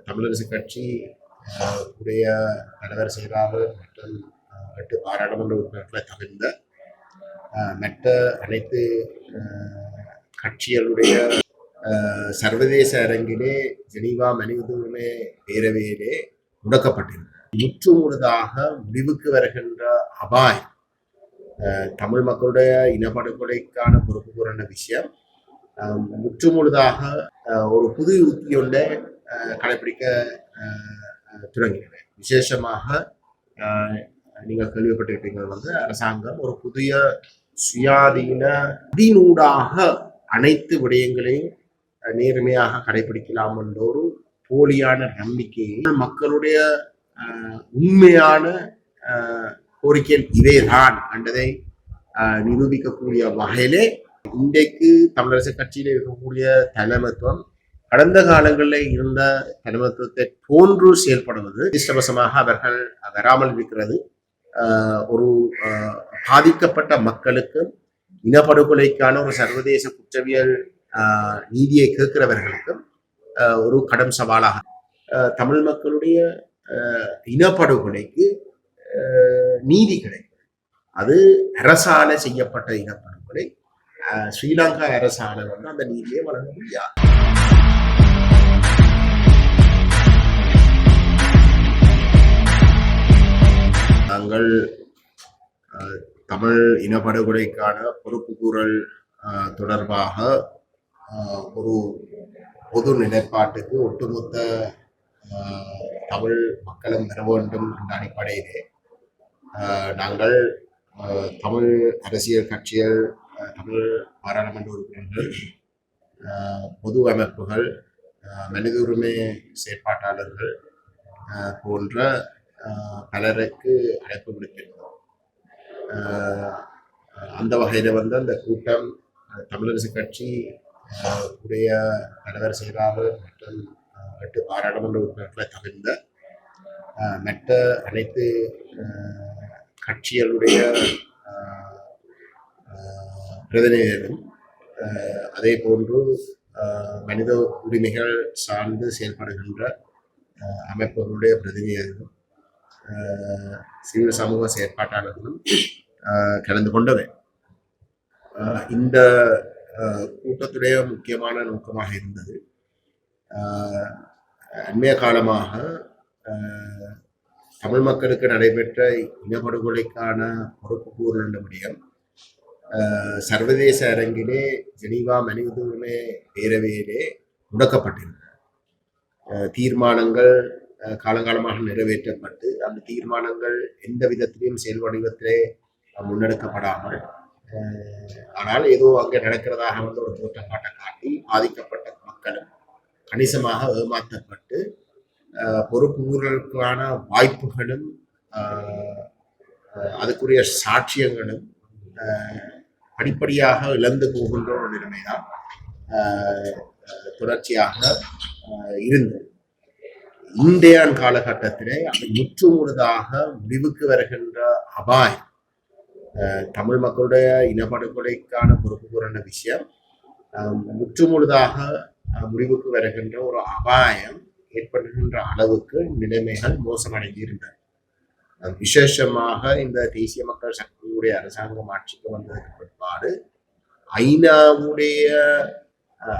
தமிழரசு கட்சி உடைய தலைவர் செயலாளர் மற்றும் எட்டு பாராளுமன்ற உறுப்பினர்களை தவிர்ந்த மற்ற அனைத்து கட்சிகளுடைய சர்வதேச அரங்கிலே ஜெனீவா மனித உரிமை பேரவையிலே முடக்கப்பட்டிருந்தது முற்று முழுதாக முடிவுக்கு வருகின்ற அபாயம் தமிழ் மக்களுடைய இனப்படுகொலைக்கான பொறுப்பு கூறின விஷயம் முற்று முழுதாக ஒரு புது யுக்தி கடைபிடிக்க அஹ், விசேஷமாக நீங்கள் கேள்விப்பட்டிருப்பீங்கள் வந்து அரசாங்கம் ஒரு புதிய சுயாதீன முடிநூடாக அனைத்து விடயங்களையும் நேர்மையாக கடைபிடிக்கலாம் என்ற ஒரு போலியான நம்பிக்கையை மக்களுடைய உண்மையான அஹ், கோரிக்கைகள் இதேதான் என்றதை அஹ், நிரூபிக்கக்கூடிய வகையிலே இன்றைக்கு தமிழரசு கட்சியில் இருக்கக்கூடிய தலைமைத்துவம் கடந்த காலங்களில் இருந்த தலைமைத்துவத்தை போன்று செயல்படுவது இஷ்டவசமாக அவர்கள் வராமல் இருக்கிறது. ஒரு பாதிக்கப்பட்ட மக்களுக்கு இனப்படுகொலைக்கான ஒரு சர்வதேச குற்றவியல் நீதியை கேட்கிறவர்களுக்கும் ஒரு கடும் சவாலாக. தமிழ் மக்களுடைய இனப்படுகொலைக்கு நீதி கிடைக்கும். அது அரசால செய்யப்பட்ட இனப்படுகொலை. ஸ்ரீலங்கா அரசால வந்து அந்த நீதியை வழங்க முடியாது. நாங்கள் தமிழ் இனப்படுகொலைக்கான பொறுப்புக்கூறல் தொடர்பாக ஒரு பொது நிலைப்பாட்டுக்கு ஒட்டுமொத்த தமிழ் மக்களும் பெற வேண்டும் என்ற அடிப்படையிலே நாங்கள் தமிழ் அரசியல் கட்சிகள் தமிழ் பாராளுமன்ற உறுப்பினர்கள் பொது அமைப்புகள் மனித உரிமை செயற்பாட்டாளர்கள் போன்ற பலருக்கு அழைப்பு விடுத்திருந்தோம் அந்த வகையில் வந்து அந்த கூட்டம் தமிழரசு கட்சி உடைய தலைவர் செயலாளர் மற்றும் எட்டு பாராளுமன்ற உறுப்பினர்களை தவிர்ந்த மற்ற அனைத்து கட்சிகளுடைய பிரதிநிதிகளும் அதே போன்று மனித உரிமைகள் சார்ந்து செயல்படுகின்ற அமைப்புகளுடைய பிரதிநிதிகளும் சிவில் சமூக செயற்பாட்டாளர்களும் கலந்து கொண்டவை இந்த கூட்டத்துடைய முக்கியமான நோக்கமாக இருந்தது. அண்மைய காலமாக தமிழ் மக்களுக்கு நடைபெற்ற இனப்படுகொலைக்கான பொறுப்பு கூறுகின்ற முடியும் சர்வதேச அரங்கிலே ஜெனீவா மனித உரிமை பேரவையிலே முடக்கப்பட்டிருந்தது. தீர்மானங்கள் காலங்காலமாக நிறைவேற்றப்பட்டு அந்த தீர்மானங்கள் எந்த விதத்திலையும் செயல் வடிவத்திலே முன்னெடுக்கப்படாமல் ஆனால் ஏதோ அங்கே நடக்கிறதாக வந்து ஒரு தோற்றப்பாட்டை காட்டி பாதிக்கப்பட்ட மக்களும் கணிசமாக ஏமாற்றப்பட்டு பொறுப்பு பொறுப்புகளுக்கான வாய்ப்புகளும் அதுக்குரிய சாட்சியங்களும் படிப்படியாக இழந்து போகின்ற ஒரு நிலைமைதான் தொடர்ச்சியாக இருந்தது. இந்தியான் காலகட்டத்திலே அது முற்று முழுதாக முடிவுக்கு வருகின்ற அபாயம் தமிழ் மக்களுடைய இனப்படுகொலைக்கான பொறுப்பு கூறின விஷயம் முற்றுமுழுதாக முற்று முழுதாக முடிவுக்கு வருகின்ற ஒரு அபாயம் ஏற்படுகின்ற அளவுக்கு நிலைமைகள் மோசமடைந்து இருந்தன விசேஷமாக இந்த தேசிய மக்கள் சக்தியுடைய அரசாங்கம் ஆட்சிக்கு வந்ததற்கு பிற்பாடு ஐநாவுடைய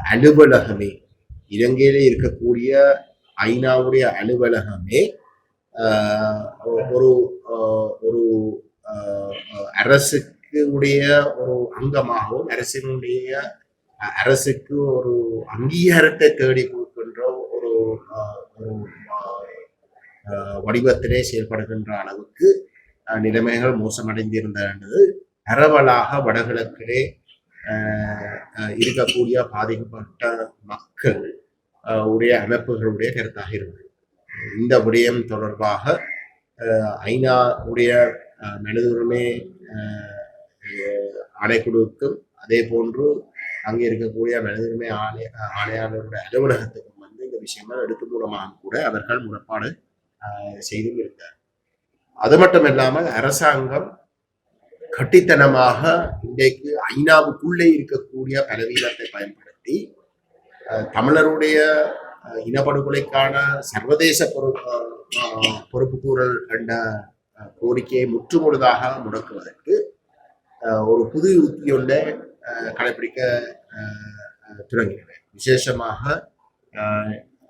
அலுவலகமே இலங்கையிலே இருக்கக்கூடிய ஐநாவுடைய அலுவலகமே ஒரு ஒரு அரசுக்கு உடைய ஒரு அங்கமாகவும் அரசினுடைய அரசுக்கு ஒரு அங்கீகாரத்தை தேடி கொடுக்கின்ற ஒரு ஒரு வடிவத்திலே செயல்படுகின்ற அளவுக்கு நிலைமைகள் மோசமடைந்திருந்தது. பரவலாக வடகிழக்கிலே இருக்கக்கூடிய பாதிக்கப்பட்ட மக்கள் உடைய அமைப்புகளுடைய கருத்தாக இருந்தது இந்த விடயம் தொடர்பாக ஐநா உடைய மனித உரிமை ஆணைக்குழுவுக்கும் அதே போன்று அங்கே இருக்கக்கூடிய மனித உரிமை ஆணைய ஆணையாளருடைய அலுவலகத்துக்கும் வந்து இந்த விஷயங்கள் எடுத்து மூலமாக கூட அவர்கள் முறைப்பாடு செய்தும் இருந்தார். அது மட்டும் இல்லாமல் அரசாங்கம் கட்டித்தனமாக இன்றைக்கு ஐநாவுக்குள்ளே இருக்கக்கூடிய பலவீனத்தை பயன்படுத்தி தமிழருடைய இனப்படுகொலைக்கான சர்வதேச பொறுப்பு அஹ், பொறுப்புக்கூறல் என்ற கோரிக்கையை முற்றுமுழுதாக முடக்குவதற்கு ஒரு புது உத்தியொன்றை கடைபிடிக்க அஹ், விசேஷமாக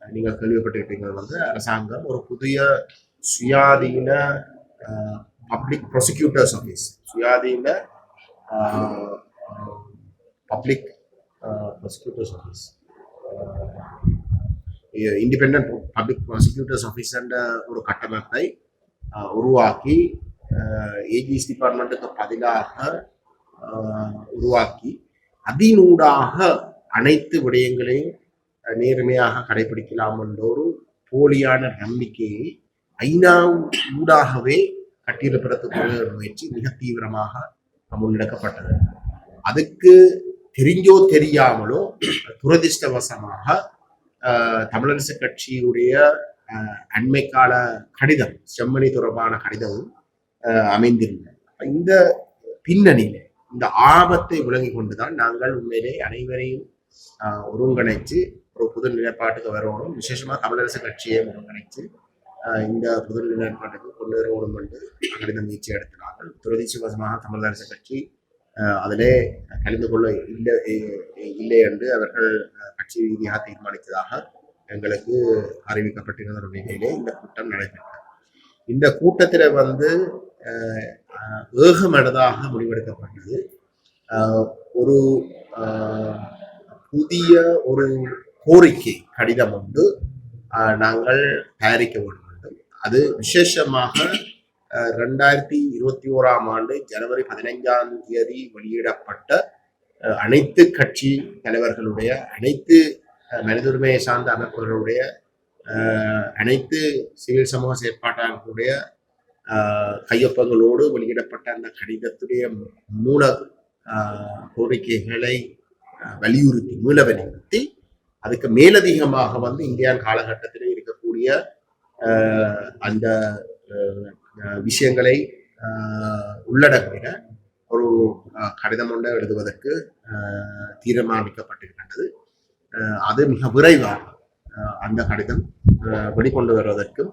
நீங்கள் கேள்விப்பட்டிருப்பீங்கள் வந்து அரசாங்கம் ஒரு புதிய சுயாதீன பப்ளிக் ப்ரொசிக்யூட்டர்ஸ் ஆஃபீஸ் சுயாதீன public prosecutors office independent public prosecutors office ஒரு கட்டமைப்பை உருவாக்கி ஏஜிஎஸ் டிபார்ட்மெண்ட்டுக்கு பதிலாக உருவாக்கி அதனூடாக அனைத்து விடயங்களையும் நேர்மையாக கடைபிடிக்கலாம் என்ற ஒரு போலியான நம்பிக்கையை ஐநா ஊடாகவே கட்டியெழுப்புறதுக்குரிய முயற்சி மிக தீவிரமாக முன்னெடுக்கப்பட்டது அதுக்கு தெரிஞ்சோ தெரியாமலோ துரதிர்ஷ்டவசமாக தமிழரசு கட்சியுடைய அண்மைக்கால கடிதம் செம்மணி தொடர்பான கடிதமும் அமைந்திருந்தது. இந்த பின்னணியில இந்த ஆபத்தை விளங்கி கொண்டுதான் நாங்கள் உண்மையிலே அனைவரையும் ஒருங்கிணைச்சு ஒரு புது நிலைப்பாட்டுக்கு வரணும் விசேஷமா தமிழரசு கட்சியை ஒருங்கிணைச்சு இந்த புது நிலைப்பாட்டுக்கு கொண்டு வரணும் என்று கடிதம் முயற்சி எடுத்தினார்கள் துரதிர்ஷ்டவசமாக தமிழரசு கட்சி அதிலே கலந்து கொள்ள இல்லை இல்லை என்று அவர்கள் கட்சி ரீதியாக தீர்மானித்ததாக எங்களுக்கு அறிவிக்கப்பட்டிருந்த நிலையிலே. இந்த கூட்டம் நடைபெற்றது. இந்த கூட்டத்தில் வந்து ஏகமனதாக முடிவெடுக்கப்பட்டது. ஒரு புதிய ஒரு கோரிக்கை கடிதம் ஒன்று நாங்கள் தயாரிக்க வேண்டும். அது விசேஷமாக ரெண்டாயிரத்தி இருபத்தி ஓராம் ஆண்டு ஜனவரி பதினைஞ்சாம் தேதி வெளியிடப்பட்ட அனைத்து கட்சி தலைவர்களுடைய அனைத்து ஆஹ், மனித உரிமையை சார்ந்த அமைப்புகளுடைய அனைத்து சிவில் சமூக செயற்பாட்டாளர்களுடைய ஆஹ், கையொப்பங்களோடு வெளியிடப்பட்ட அந்த கடிதத்துடைய மூல ஆஹ், கோரிக்கைகளை வலியுறுத்தி மூல வலியுறுத்தி அதுக்கு மேலதிகமாக வந்து இந்தியான் காலகட்டத்தில் இருக்கக்கூடிய ஆஹ், அந்த விஷயங்களை ஆஹ், உள்ளடக்கின ஒரு கடிதம் ஒன்றை எழுதுவதற்கு தீர்மானிக்கப்பட்டிருக்கின்றது. அது மிக விரைவாக அந்த கடிதம் வெளிக்கொண்டு வருவதற்கும்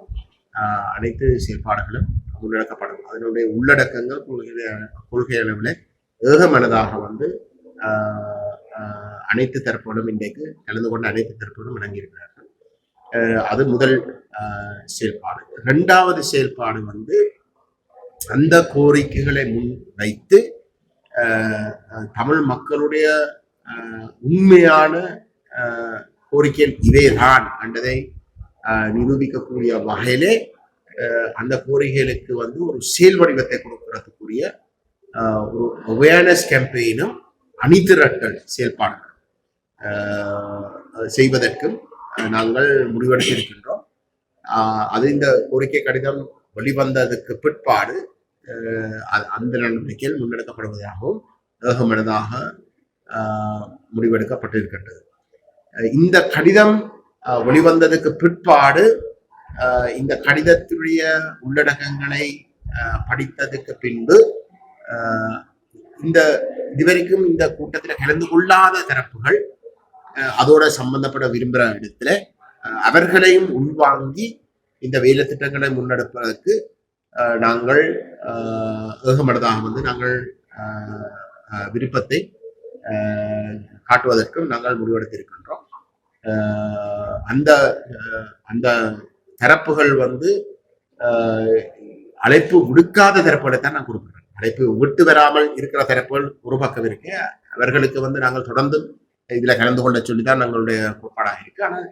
அனைத்து செயல்பாடுகளும் முன்னெடுக்கப்படும் அதனுடைய உள்ளடக்கங்கள் கொள்கை கொள்கை அளவில் ஏகமனதாக வந்து அனைத்து தரப்புகளும் இன்றைக்கு கலந்து கொண்ட அனைத்து தரப்புகளும் இணங்கியிருக்கிறார்கள் அது முதல் ஆஹ், செயல்பாடு. ரெண்டாவது செயல்பாடு வந்து அந்த கோரிக்கைகளை முன் வைத்து தமிழ் மக்களுடைய உண்மையான ஆஹ், கோரிக்கைகள் இவைதான் என்றதை நிரூபிக்கக்கூடிய வகையிலே அந்த கோரிக்கைகளுக்கு வந்து ஒரு செயல் வடிவத்தை கொடுக்கறதுக்குரிய ஆஹ், ஒரு அவேர்னஸ் கேம்பெயினும் அணிதிரட்டல் செயல்பாடுகள் ஆஹ், செய்வதற்கும் நாங்கள் முடிவெடுத்திருக்கின்றோம். ஆஹ், அது இந்த கோரிக்கை கடிதம் வெளிவந்ததுக்கு பிற்பாடு ஆஹ், அந்த நடவடிக்கையில் முன்னெடுக்கப்படுவதாகவும் ஏகமனதாக ஆஹ், முடிவெடுக்கப்பட்டிருக்கின்றது. இந்த கடிதம் ஆஹ், வெளிவந்ததுக்கு பிற்பாடு ஆஹ், இந்த கடிதத்துடைய உள்ளடக்கங்களை ஆஹ், படித்ததுக்கு பின்பு ஆஹ், இந்த இதுவரைக்கும் இந்த கூட்டத்தில் கலந்து கொள்ளாத தரப்புகள் அதோட சம்பந்தப்பட விரும்புகிற இடத்துல அவர்களையும் உள்வாங்கி இந்த வேலை திட்டங்களை முன்னெடுப்பதற்கு ஆஹ், நாங்கள் ஆஹ், ஏகமனதாக வந்து நாங்கள் ஆஹ், விருப்பத்தை ஆஹ், காட்டுவதற்கும் நாங்கள் முடிவெடுத்திருக்கின்றோம். ஆஹ், அந்த அந்த தரப்புகள் வந்து ஆஹ், அழைப்பு விடுக்காத தரப்புகளை தான் நான் குறிப்பிடுறேன். அழைப்பு விட்டு வராமல் இருக்கிற தரப்புகள் ஒரு பக்கம் இருக்கு அவர்களுக்கு வந்து நாங்கள் தொடர்ந்து இதுல கலந்து கொள்ள சொல்லி தான் எங்களுடைய கோட்பாடாக இருக்கு. ஆனால்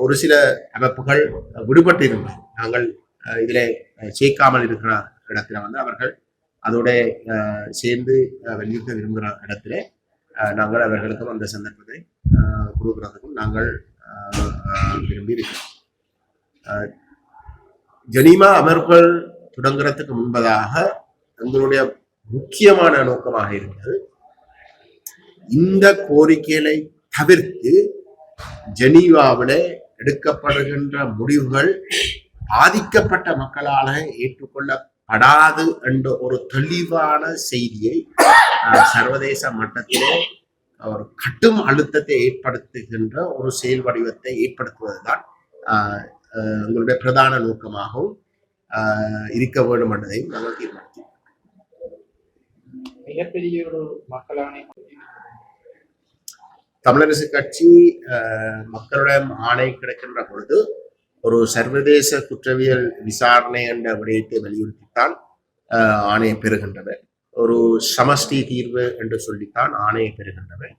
ஒரு சில அமைப்புகள் விடுபட்டு இருந்தாங்க நாங்கள் அஹ், சேர்க்காமல் இருக்கிற இடத்துல வந்து அவர்கள் அதோட அஹ், சேர்ந்து வலியுறுத்த விரும்புகிற இடத்துல நாங்கள் அவர்களுக்கும் அந்த சந்தர்ப்பத்தை அஹ், கொடுக்கிறதுக்கும் நாங்கள் அஹ், அஹ், விரும்பி இருக்கிறோம். அஹ், அமர்வுகள் தொடங்குறதுக்கு முன்பதாக எங்களுடைய முக்கியமான நோக்கமாக இருந்தது இந்த கோரிக்கைகளை தவிர்த்து ஜெனீவாவில் எடுக்கப்படுகின்ற முடிவுகள் பாதிக்கப்பட்ட மக்களால ஏற்றுக்கொள்ளப்படாது என்ற ஒரு தெளிவான செய்தியை சர்வதேச மட்டத்திலே ஒரு கட்டும் அழுத்தத்தை ஏற்படுத்துகின்ற ஒரு செயல் வடிவத்தை ஏற்படுத்துவதுதான் ஆஹ், எங்களுடைய பிரதான நோக்கமாகவும் ஆஹ், இருக்க வேண்டும் என்பதையும் நாங்கள் தீர்மானித்தோம் மிகப்பெரிய ஒரு மக்களான தமிழரசு கட்சி மக்களிடம் மக்களுடைய ஆணை கிடைக்கின்ற பொழுது ஒரு சர்வதேச குற்றவியல் விசாரணை என்ற விடயத்தை வலியுறுத்தித்தான் ஆணையை பெறுகின்றன ஒரு சமஷ்டி தீர்வு என்று சொல்லித்தான் ஆணையை பெறுகின்றன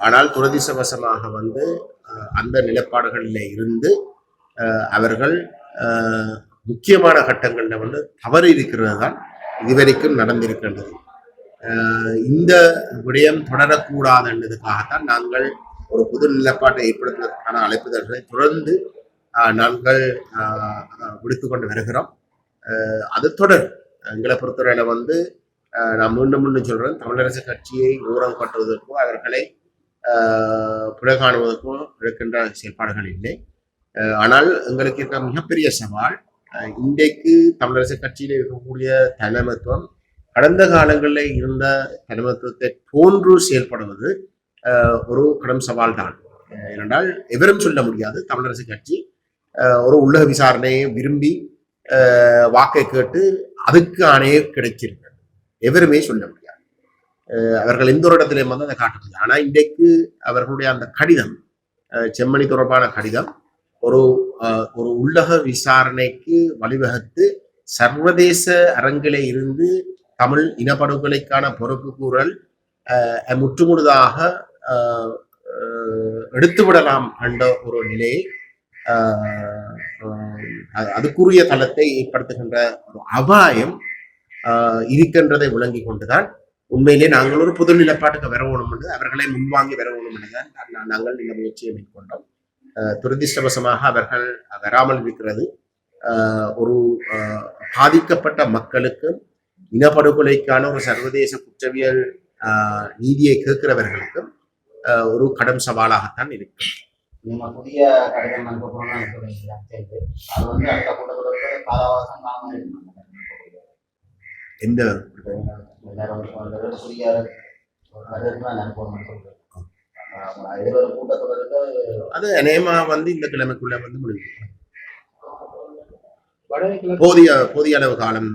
ஆனால் துரதிசவசமாக வந்து அந்த நிலப்பாடுகளில் இருந்து அவர்கள் முக்கியமான கட்டங்களில் வந்து தவறு இருக்கிறது தான் இதுவரைக்கும் நடந்திருக்கின்றது. இந்த விடயம் தொடரக்கூடாது என்றதுக்காகத்தான் நாங்கள் ஒரு புது நிலப்பாட்டை ஏற்படுத்துவதற்கான அழைப்புதல்களை தொடர்ந்து நாங்கள் விடுத்து கொண்டு வருகிறோம். அது தொடர். எங்களை பொறுத்தவரையில வந்து நான் மீண்டும் மீண்டும் சொல்றேன் தமிழரசு கட்சியை ஊரம் கட்டுவதற்கோ அவர்களை ஆஹ், புறக்காணுவதற்கோ எடுக்கின்ற செயல்பாடுகள் இல்லை. ஆனால் எங்களுக்கு இருக்கிற மிகப்பெரிய சவால் இன்றைக்கு தமிழரசு கட்சியில் இருக்கக்கூடிய தலைமைத்துவம் கடந்த காலங்களில் இருந்த தலைமைத்துவத்தை போன்று செயல்படுவது ஒரு கடும் சவால் தான் ஏனென்றால் எவரும் சொல்ல முடியாது. தமிழரசு கட்சி ஒரு உள்ளக விசாரணையை விரும்பி ஆஹ், வாக்கை கேட்டு அதுக்கு ஆணையே கிடைச்சிருக்கிறது எவருமே சொல்ல முடியாது. அவர்கள் எந்த ஒரு இடத்திலையும் வந்து அதை காட்ட முடியாது. ஆனால் இன்றைக்கு அவர்களுடைய அந்த கடிதம் செம்மணி தொடர்பான கடிதம் ஒரு ஒரு உள்ளக விசாரணைக்கு வழிவகுத்து சர்வதேச அரங்கிலே இருந்து தமிழ் இனப்படுகொலைக்கான பொறுப்பு கூறல் முற்றுமுழுதாக ஆஹ், ஆஹ், எடுத்துவிடலாம் என்ற ஒரு நிலையை ஆஹ், ஆஹ், அதுக்குரிய தளத்தை ஏற்படுத்துகின்ற ஒரு அபாயம் ஆஹ், இருக்கின்றதை விளங்கி கொண்டுதான் உண்மையிலே நாங்கள் ஒரு புது நிலப்பாட்டுக்கு வரணும் என்று அவர்களை முன்வாங்கி வரணும் என்றுதான் நாங்கள் இந்த முயற்சியை மேற்கொண்டோம். ஆஹ், அவர்கள் வராமல் இருக்கிறது. ஆஹ், ஒரு பாதிக்கப்பட்ட மக்களுக்கு இனப்படுகொலைக்கான ஒரு சர்வதேச குற்றவியல் நீதியை கேட்கிறவர்களுக்கும் ஒரு கடும் சவாலாகத்தான் இருக்கு நீங்க புதிய கடிதம் எந்த அது அநேகமா வந்து இந்த கிழமைக்குள்ள வந்து முடிவு போதிய போதிய அளவு காலம்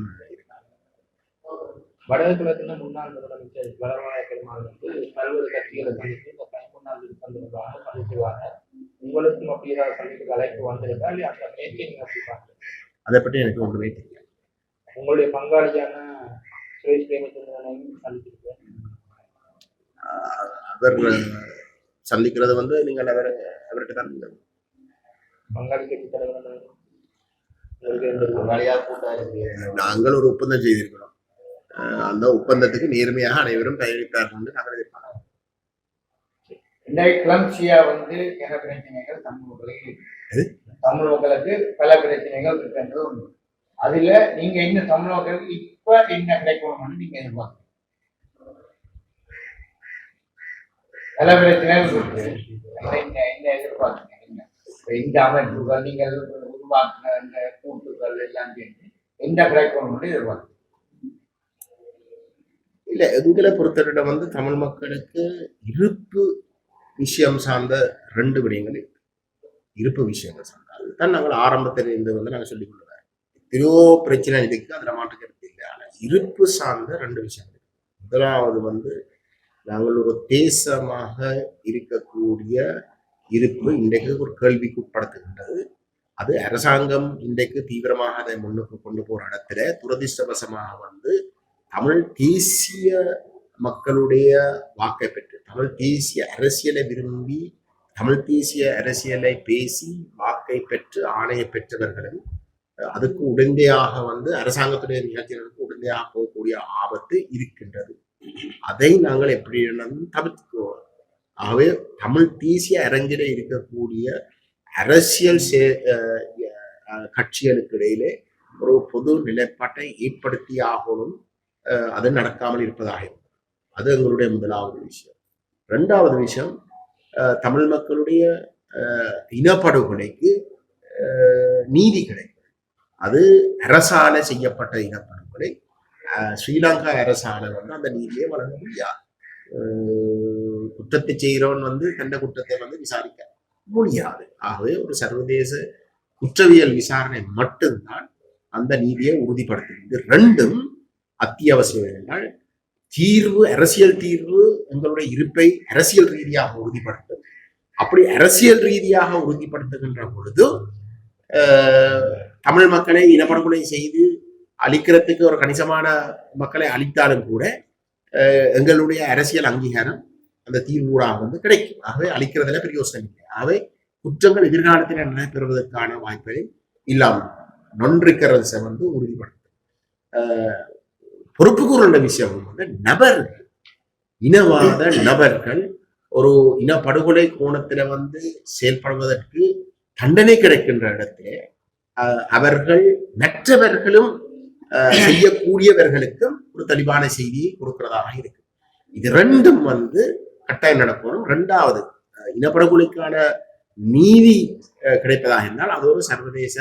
வடகிழக்குல முன்னாள் முதலமைச்சர் வடமாநில பெருமாள் வந்து பல்வேறு கட்சிகளை சந்தித்து இந்த பயமுன்னாள் இருப்பதற்காக சந்திச்சுவாங்க உங்களுக்கும் அப்படி ஏதாவது சந்திப்பு அழைப்பு வந்திருக்கா? இல்லையா அந்த பேச்சை நீங்க எப்படி பாக்குறீங்க அதை பற்றி எனக்கு ஒன்றுமே தெரியாது உங்களுடைய பங்காளியான சுரேஷ் பிரேமச்சந்திரனையும் சந்திச்சிருக்கேன் அவர் சந்திக்கிறது வந்து நீங்கள் அவர் அவர்கிட்ட தான் நீங்கள். பங்காளி கட்சி தலைவர் நாங்கள் ஒரு ஒப்பந்தம் செய்திருக்கிறோம். அந்த ஒப்பந்தத்துக்கு நேர்மையாக அனைவரும் பயணிப்பார்கள் என்று நாங்கள் எதிர்பார்க்கிறோம். கிளம்சியா வந்து பல பிரச்சனைகள்? தமிழ் மக்களுக்கு? தமிழ் மக்களுக்கு பல பிரச்சனைகள் இருக்குன்றது. ஒண்ணு அதுல நீங்க இன்னும் தமிழ் மக்களுக்கு இப்ப என்ன கிடைக்கணும்னு நீங்க எதிர்பார்க்கணும் பல பிரச்சனைகள் இருக்கு. என்ன என்ன எதிர்பார்க்கணும் என்ன? இந்த அமைப்புகள் நீங்கள் உருவாக்குன இந்த கூட்டுகள் எல்லாம் சேர்ந்து என்ன கிடைக்கணும்னு எதிர்பார்க்கணும் இல்ல எங்களை பொறுத்தவரை வந்து தமிழ் மக்களுக்கு இருப்பு விஷயம் சார்ந்த ரெண்டு விடயங்கள் இருக்கு. இருப்பு விஷயங்கள் சார்ந்த. அதுதான் நாங்கள் ஆரம்பத்தில் இருந்து வந்து நாங்கள் சொல்லிக் கொள்ளுவோம் எத்தனையோ பிரச்சனை இருக்கு அதில் மாற்றுக்கிறது இல்லை. ஆனால் இருப்பு சார்ந்த ரெண்டு விஷயங்கள் இருக்கு. முதலாவது வந்து நாங்கள் ஒரு தேசமாக இருக்கக்கூடிய இருப்பு இன்றைக்கு ஒரு கேள்விக்கு உட்படுத்துகின்றது. அது அரசாங்கம் இன்றைக்கு தீவிரமாக அதை முன்னுக்கு கொண்டு போகிற இடத்துல துரதிர்ஷ்டவசமாக வந்து தமிழ் தேசிய மக்களுடைய வாக்கை பெற்று தமிழ் தேசிய அரசியலை விரும்பி தமிழ் தேசிய அரசியலை பேசி வாக்கை பெற்று ஆணையை பெற்றவர்களும் அதுக்கு உடந்தையாக வந்து அரசாங்கத்துடைய நிகழ்ச்சிகளுக்கு உடந்தையாக போகக்கூடிய ஆபத்து இருக்கின்றது. அதை நாங்கள் எப்படி தவிர்த்துக்குவோம். ஆகவே தமிழ் தேசிய அரங்கில இருக்கக்கூடிய அரசியல் சே- கட்சிகளுக்கு இடையிலே ஒரு பொது நிலைப்பாட்டை ஏற்படுத்தி ஆகணும் அது நடக்காமல் இருப்பதாக இருக்கும். அது எங்களுடைய முதலாவது விஷயம். ரெண்டாவது விஷயம் தமிழ் மக்களுடைய அஹ், இனப்படுகொலைக்கு நீதி கிடைக்கும். அது அரசால செய்யப்பட்ட இனப்படுகொலை. ஸ்ரீலங்கா அரசால வந்து அந்த நீதியை வழங்க முடியாது. குற்றத்தை செய்கிறவன் வந்து தண்ட குற்றத்தை வந்து விசாரிக்க முடியாது. ஆகவே ஒரு சர்வதேச குற்றவியல் விசாரணை மட்டும்தான் அந்த நீதியை உறுதிப்படுத்துகிறது. ரெண்டும் அத்தியாவசியம் என்றால் தீர்வு அரசியல் தீர்வு எங்களுடைய இருப்பை அரசியல் ரீதியாக உறுதிப்படுத்தும். அப்படி அரசியல் ரீதியாக உறுதிப்படுத்துகின்ற பொழுது ஆஹ், தமிழ் மக்களை இனப்படுகொலை செய்து அழிக்கிறதுக்கு ஒரு கணிசமான மக்களை அழித்தாலும் கூட எங்களுடைய அரசியல் அங்கீகாரம் அந்த தீர்வூடாக வந்து கிடைக்கும். ஆகவே அழிக்கிறதுல பிரயோசனம் இல்லை. ஆகவே குற்றங்கள் எதிர்காலத்தில் நடைபெறுவதற்கான வாய்ப்புகளை இல்லாமல் நொன்றிக்கிறத வந்து உறுதிப்படுத்தும். பொறுப்பு கூறுகின்ற விஷயம் வந்து நபர்கள். இனவாத நபர்கள். ஒரு இனப்படுகொலை கோணத்துல வந்து செயல்படுவதற்கு தண்டனை கிடைக்கின்ற இடத்துல அவர்கள் மற்றவர்களும் ஆஹ், செய்யக்கூடியவர்களுக்கும் ஒரு தெளிவான செய்தியை கொடுக்கிறதாக இருக்கு. இது ரெண்டும் வந்து கட்டாயம் நடக்கணும். ரெண்டாவது இனப்படுகொலைக்கான நீதி கிடைப்பதாக இருந்தால் அது ஒரு சர்வதேச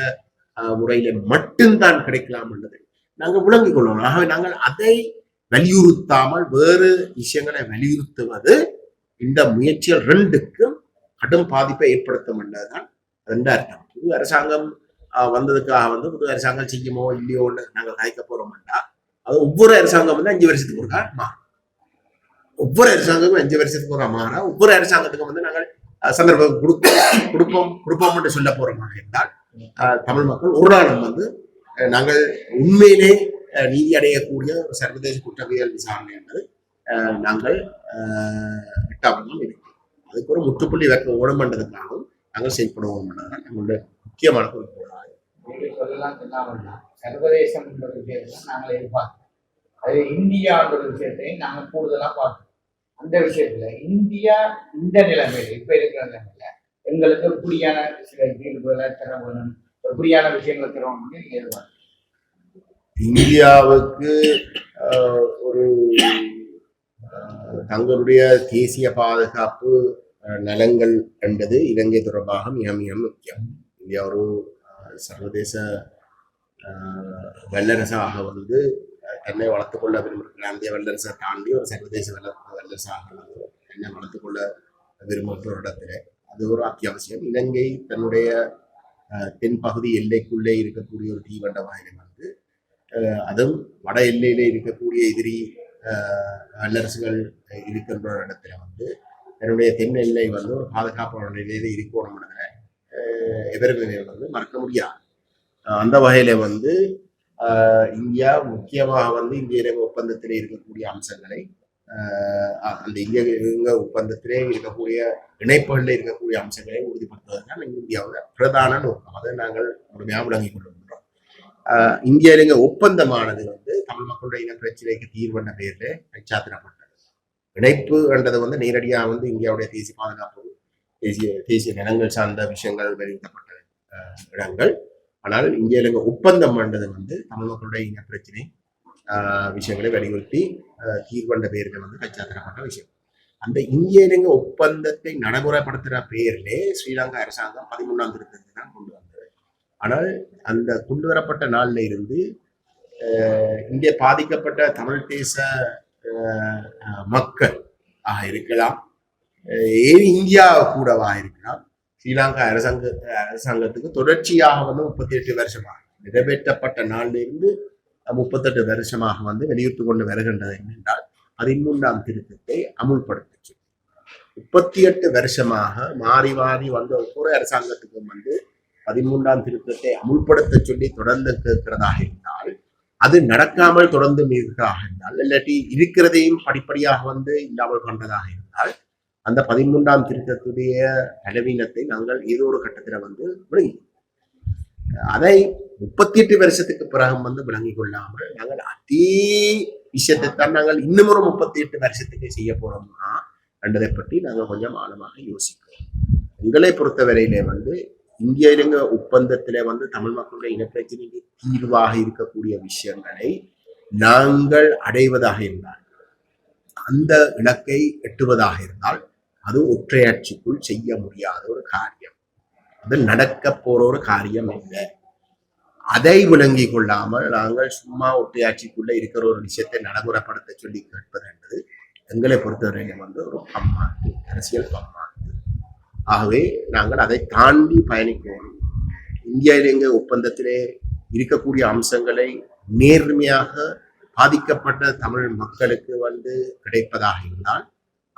ஆஹ், முறையில மட்டும்தான் கிடைக்கலாம் என்றது நாங்கள் விளங்கிக் கொள்ளணும். ஆகவே நாங்கள் அதை வலியுறுத்தாமல் வேறு விஷயங்களை வலியுறுத்துவது இந்த முயற்சிகள் ரெண்டுக்கும் கடும் பாதிப்பை ஏற்படுத்தும் என்றதுதான் ரெண்டு அர்த்தம். புது அரசாங்கம் ஆஹ், வந்ததுக்காக வந்து புது அரசாங்கம் செய்யுமோ இல்லையோன்னு நாங்கள் கலைக்க போறோம்னா அது ஒவ்வொரு அரசாங்கம் வந்து அஞ்சு வருஷத்துக்கு ஒருக்கா மாறும். ஒவ்வொரு அரசாங்கமும் அஞ்சு வருஷத்துக்கு ஒரு மாறா ஒவ்வொரு அரசாங்கத்துக்கும் வந்து நாங்கள் சந்தர்ப்பம் கொடுப்போம் கொடுப்போம் கொடுப்போம் என்று சொல்ல போறோமாக இருந்தால் தமிழ் மக்கள் ஒரு நாளும் வந்து நாங்கள் உண்மையிலே நீதி அடையக்கூடிய ஒரு சர்வதேச குற்றவியல் விசாரணை என்பது நாங்கள் அஹ், இருக்கிறோம் அதுக்கு ஒரு முற்றுப்புள்ளி வைக்க ஓடமன்றதுக்காகவும் நாங்கள் செயல்படுவோம் என்பதுதான் நம்மளுடைய முக்கியமான குறிக்கோளாக இப்படி சொல்லலாம் சொல்லாமல்னா சர்வதேசம் என்ற விஷயத்தை நாங்கள் எதிர்பார்க்கிறோம். அது இந்தியான்ற விஷயத்தை நாங்கள் கூடுதலாக பார்க்கணும் அந்த விஷயத்துல இந்தியா இந்த நிலைமையில இப்ப இருக்கிற நிலைமையில எங்களுக்கு புரியான சில தீர்வுகளை தர வேணும் ஒரு விஷயங்கள் விஷயங்களை நீங்க இந்தியாவுக்கு ஒரு தங்களுடைய தேசிய பாதுகாப்பு நலங்கள் நலன்கள் என்பது இலங்கை தொடர்பாக மிக மிக முக்கியம். இந்தியா ஒரு சர்வதேச வல்லரசாக வந்து தன்னை வளர்த்து கொள்ள விரும்புகிற அந்த வல்லரசை தாண்டி ஒரு சர்வதேச வல்ல வல்லரசாக வந்து தன்னை வளர்த்து கொள்ள விரும்புகிற இடத்துல. அது ஒரு அத்தியாவசியம். இலங்கை தன்னுடைய தென்பகுதி எல்லைக்குள்ளே இருக்கக்கூடிய ஒரு தீவண்டமாக வந்து அதுவும் வட எல்லையில இருக்கக்கூடிய எதிரி வல்லரசுகள் இருக்கின்ற இடத்துல வந்து என்னுடைய தென் எல்லை வந்து ஒரு பாதுகாப்பான நிலையில இருக்கணும்னு எவருமே வந்து மறக்க முடியாது. அந்த வகையில வந்து இந்தியா முக்கியமாக வந்து இந்திய ஒப்பந்தத்தில் ஒப்பந்தத்திலே இருக்கக்கூடிய அம்சங்களை அந்த இந்திய இலங்கை ஒப்பந்தத்திலே இருக்கக்கூடிய இணைப்புகளில் இருக்கக்கூடிய அம்சங்களை உறுதிப்படுத்துவதுதான் இந்தியாவோட பிரதான நோக்கம். அதை நாங்கள் முழுமையாக விளங்கிக் கொண்டிருக்கிறோம் ஆஹ் இந்திய இலங்கை ஒப்பந்தமானது வந்து தமிழ் மக்களுடைய இன பிரச்சனைக்கு தீர்வென்ற பெயர்ல பச்சாத்திரப்பட்டது இணைப்பு என்றது வந்து நேரடியாக வந்து இந்தியாவுடைய தேசிய பாதுகாப்பு தேசிய தேசிய நிலங்கள் சார்ந்த விஷயங்கள் வெளியிடப்பட்ட இடங்கள். ஆனால் இந்திய இலங்கை ஒப்பந்தம் என்றது வந்து தமிழ் மக்களுடைய இன பிரச்சனை விஷயங்களை வலியுறுத்தி தீர்வண்ட தீர்வென்ற பெயர்கள் வந்து கைச்சாத்திடப்பட்ட விஷயம் அந்த இந்திய இலங்கை ஒப்பந்தத்தை நடைமுறைப்படுத்துகிற பெயரிலே ஸ்ரீலங்கா அரசாங்கம் பதிமூணாம் திருத்தத்தை தான் கொண்டு வந்தது ஆனால் அந்த கொண்டு வரப்பட்ட நாளில் இருந்து இங்கே பாதிக்கப்பட்ட தமிழ் தேச மக்கள் ஆக இருக்கலாம் ஏன் இந்தியா கூடவா இருக்கலாம் ஸ்ரீலங்கா அரசாங்க அரசாங்கத்துக்கு தொடர்ச்சியாக வந்து முப்பத்தி எட்டு வருஷமாக நிறைவேற்றப்பட்ட நாளிலிருந்து முப்பத்தெட்டு வருஷமாக வந்து வெளியிட்டு கொண்டு வருகின்றது என்னென்றால் பதிமூன்றாம் திருத்தத்தை அமுல்படுத்துச்சு. முப்பத்தி எட்டு வருஷமாக மாறி மாறி வந்த ஒவ்வொரு அரசாங்கத்துக்கும் வந்து பதிமூன்றாம் திருத்தத்தை அமுல்படுத்த சொல்லி தொடர்ந்து கேட்கிறதாக இருந்தால் அது நடக்காமல் தொடர்ந்து இருக்கிறதாக இருந்தால் இல்லாட்டி இருக்கிறதையும் படிப்படியாக வந்து இல்லாமல் கொண்டதாக இருந்தால் அந்த பதிமூன்றாம் திருத்தத்துடைய பலவீனத்தை நாங்கள் ஏதோ ஒரு கட்டத்தில் வந்து விளங்கி அதை முப்பத்தி எட்டு வருஷத்துக்கு பிறகு வந்து விளங்கி கொள்ளாமல் நாங்கள் அதே விஷயத்தை தான் நாங்கள் இன்னும் ஒரு முப்பத்தி எட்டு வருஷத்துக்கு செய்ய போறோம்னா என்றதை பற்றி நாங்கள் கொஞ்சம் ஆழமாக யோசிக்கிறோம். எங்களை பொறுத்தவரையிலே வந்து இந்திய இலங்கை ஒப்பந்தத்திலே வந்து தமிழ் மக்களுடைய இனப்பிரச்சனைக்கு தீர்வாக இருக்கக்கூடிய விஷயங்களை நாங்கள் அடைவதாக இருந்தால் அந்த இலக்கை எட்டுவதாக இருந்தால் அது ஒற்றையாட்சிக்குள் செய்ய முடியாத ஒரு காரியம். அது நடக்க போற ஒரு காரியம் இல்லை. அதை விளங்கிக் கொள்ளாமல் நாங்கள் சும்மா ஒட்டையாட்சிக்குள்ள இருக்கிற ஒரு விஷயத்தை நடைமுறைப்படுத்த சொல்லி கேட்பது என்பது எங்களை பொறுத்தவரையிலும் வந்து ஒரு பம்மாட்டு அரசியல் பம்மாட்டு ஆகவே நாங்கள் அதை தாண்டி பயணிக்கணும் இந்தியாவில் எங்கள் ஒப்பந்தத்திலே இருக்கக்கூடிய அம்சங்களை நேர்மையாக பாதிக்கப்பட்ட தமிழ் மக்களுக்கு வந்து கிடைப்பதாக இருந்தால்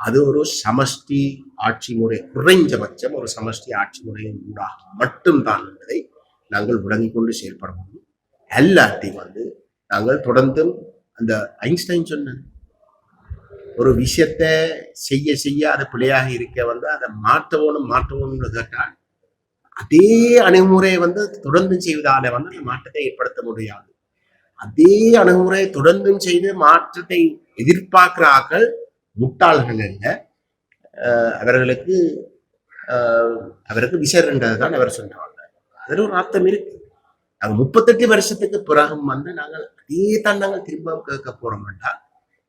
அது ஒரு சமஷ்டி ஆட்சி முறை குறைஞ்சபட்சம் ஒரு சமஷ்டி ஆட்சி முறையின் ஊடாக மட்டும்தான் என்பதை நாங்கள் விளங்கிக் கொண்டு செயல்பட முடியும். எல்லாத்தையும் வந்து நாங்கள் தொடர்ந்தும் அந்த ஐன்ஸ்டைன் சொன்ன ஒரு விஷயத்தை செய்ய செய்ய அது பிழையாக இருக்க வந்து அதை மாற்றவோனும் மாற்றவோன்னு கேட்டால் அதே அணுகுமுறையை வந்து தொடர்ந்து செய்வதால வந்து அந்த மாற்றத்தை ஏற்படுத்த முடியாது. அதே அணுகுமுறையை தொடர்ந்தும் செய்து மாற்றத்தை எதிர்பார்க்கிறார்கள். முட்டாள்கள் அல்ல. அவர்களுக்கு அவருக்கு விசர்ன்றது தான் அவர் சொன்னாங்க அதில் ஒரு அர்த்தம் இருக்கு. அது முப்பத்தெட்டு வருஷத்துக்கு பிறகும் வந்து நாங்கள் அதே தான் நாங்கள் திரும்ப கேட்க போறோம்னா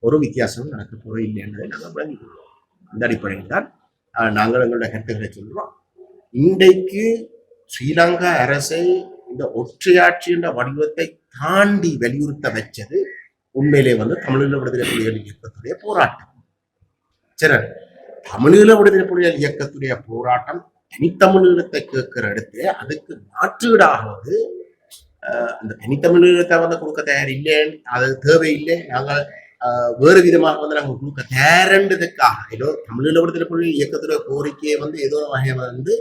ஒரு வித்தியாசமும் நடக்க போறோம் இல்லைன்றதை நாங்கள் விளங்கிக் கொள்வோம். அந்த அடிப்படையில் தான் நாங்கள் எங்களுடைய கருத்துக்களை சொல்றோம். இன்றைக்கு ஸ்ரீலங்கா அரசை இந்த ஒற்றையாட்சி என்ற வடிவத்தை தாண்டி வலியுறுத்த வச்சது உண்மையிலே வந்து தமிழீழ விடுதலை புலிகளின் இயக்கத்துடைய போராட்டம். சரி தமிழீழ விடுதலை புலிகள் இயக்கத்துடைய போராட்டம் தனித்தமிழீழத்தை கேட்கிற இடத்து அதுக்கு மாற்றீடாவது அந்த தனித்தமிழீழத்தை வந்து கொடுக்க தயார் இல்லைன்னு அது தேவையில்லை நாங்கள் அஹ், வேறு விதமாக வந்து நாங்கள் கொடுக்க தயார்ன்றதுக்காக ஏதோ தமிழீழ விடுதலை புலிகள் இயக்கத்துடைய கோரிக்கையை வந்து ஏதோ ஒரு வகையை வந்து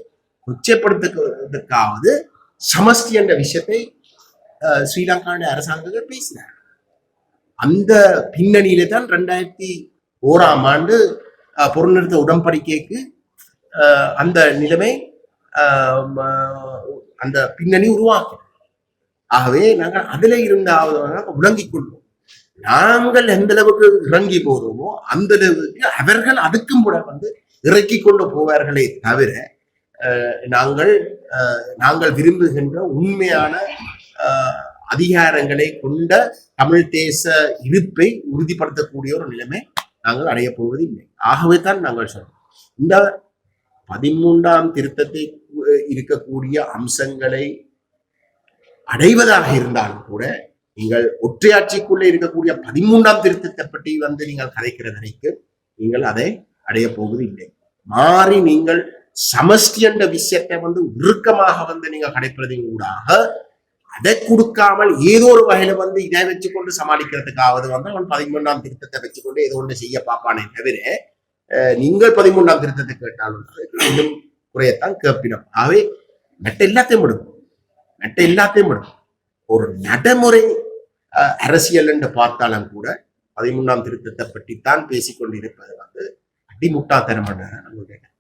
கொச்சைப்படுத்துவதற்காவது சமஸ்தி என்ற விஷயத்தை அஹ், ஸ்ரீலங்காவுடைய அரசாங்கங்கள் பேசினார் அந்த பின்னணியில தான் ரெண்டாயிரத்தி ஓராம் ஆண்டு பொருள்நிறுத்த உடன்படிக்கைக்கு அந்த நிலைமை அந்த பின்னணி உருவாக்கும் ஆகவே நாங்கள் அதுல இருந்தாவது விளங்கிக் கொள்வோம். நாங்கள் எந்த அளவுக்கு இறங்கி போறோமோ அந்த அளவுக்கு அவர்கள் அதுக்கும் கூட வந்து இறக்கி கொண்டு போவார்களே தவிர நாங்கள் நாங்கள் விரும்புகின்ற உண்மையான அதிகாரங்களை கொண்ட தமிழ் தேச இருப்பை உறுதிப்படுத்தக்கூடிய ஒரு நிலைமை நாங்கள் அடையப் போவது இல்லை ஆகவே தான் நாங்கள் சொல்றோம் இந்த பதிமூன்றாம் திருத்தத்தை இருக்கக்கூடிய அம்சங்களை அடைவதாக இருந்தாலும் கூட நீங்கள் ஒற்றையாட்சிக்குள்ளே இருக்கக்கூடிய பதிமூன்றாம் திருத்தத்தை பற்றி வந்து நீங்கள் கதைக்கிற வரைக்கும் நீங்கள் அதை அடையப் போவது இல்லை மாறி நீங்கள் சமஷ்டி என்ற விஷயத்தை வந்து உருக்கமாக வந்து நீங்க கடைப்பிறதின் ஊடாக அதை கொடுக்காமல் ஏதோ ஒரு வகையில வந்து இதை வச்சுக்கொண்டு சமாளிக்கிறதுக்காவது வந்து அவன் பதிமூன்றாம் திருத்தத்தை வச்சுக்கொண்டு ஏதோ ஒன்று செய்ய பார்ப்பானே தவிர நீங்கள் பதிமூன்றாம் திருத்தத்தை கேட்டாலும் இன்னும் குறையத்தான் கேட்பினோம் ஆகவே நட்ட எல்லாத்தையும் விடும். மெட்ட எல்லாத்தையும் விடும். ஒரு நடைமுறை அரசியல் என்று பார்த்தாலும் கூட பதிமூன்றாம் திருத்தத்தை பற்றி தான் பேசிக்கொண்டிருப்பது வந்து அடிமுட்டாத்தனம் கேட்டேன்